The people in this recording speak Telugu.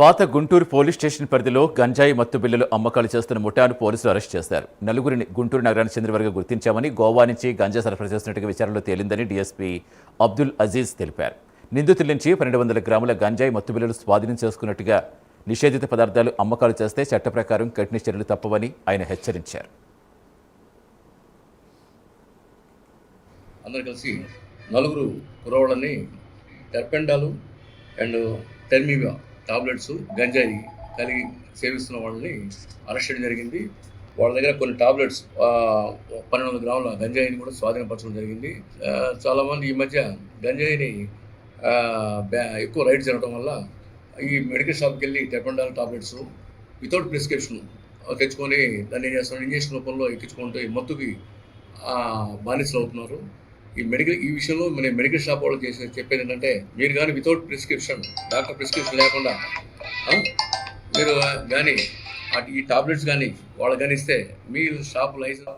పాత గుంటూరు పోలీస్ స్టేషన్ పరిధిలో గంజాయి మత్తు బిల్లులు అమ్మకాలు చేస్తున్న ముఠాను పోలీసులు అరెస్ట్ చేశారు. నలుగురిని గుంటూరు నగరానికి చెందినవారుగా గుర్తించామని గోవా నుంచి గంజా సరఫరా చేస్తున్నట్టుగా విచారణలో తేలిందని డీఎస్పీ అబ్దుల్ అజీజ్ తెలిపారు. నిందితుల నుంచి పన్నెండు వందల గ్రాముల గంజాయి మత్తు బిల్లులు స్వాధీనం చేసుకున్నట్టుగా నిషేధిత పదార్థాలు అమ్మకాలు చేస్తే చట్ట ప్రకారం కఠిన చర్యలు తప్పవని ఆయన హెచ్చరించారు. అందరు కలిసి నలుగురు కురవాళ్ళని టెర్పెండాలు అండ్ టెర్మివా టాబ్లెట్స్ గంజాయి కలిగి సేవిస్తున్న వాళ్ళని అరెస్ట్ చేయడం జరిగింది. వాళ్ళ దగ్గర కొన్ని టాబ్లెట్స్ పన్నెండు వందల గ్రాముల గంజాయిని కూడా స్వాధీనపరచడం జరిగింది. చాలామంది ఈ మధ్య గంజాయిని బ్యా- ఎక్కువ రైడ్ జరగడం వల్ల ఈ మెడికల్ షాప్కి వెళ్ళి టెర్పెండాల్ టాబ్లెట్స్ వితౌట్ ప్రిస్క్రిప్షన్ తెచ్చుకొని దాన్ని ఏం చేస్తున్నారు? ఇంజక్షన్ రూపంలో ఎక్కించుకుంటూ ఈ మత్తుకి బానిసలు అవుతున్నారు. ఈ మెడికల్ ఈ విషయంలో మన మెడికల్ షాప్ వాళ్ళు చేసే చెప్పేది ఏంటంటే మీరు కానీ వితౌట్ ప్రిస్క్రిప్షన్ డాక్టర్ ప్రిస్క్రిప్షన్ లేకుండా మీరు కానీ ఈ టాబ్లెట్స్ కానీ వాళ్ళు కానీ ఇస్తే మీ షాప్ లైసెన్స్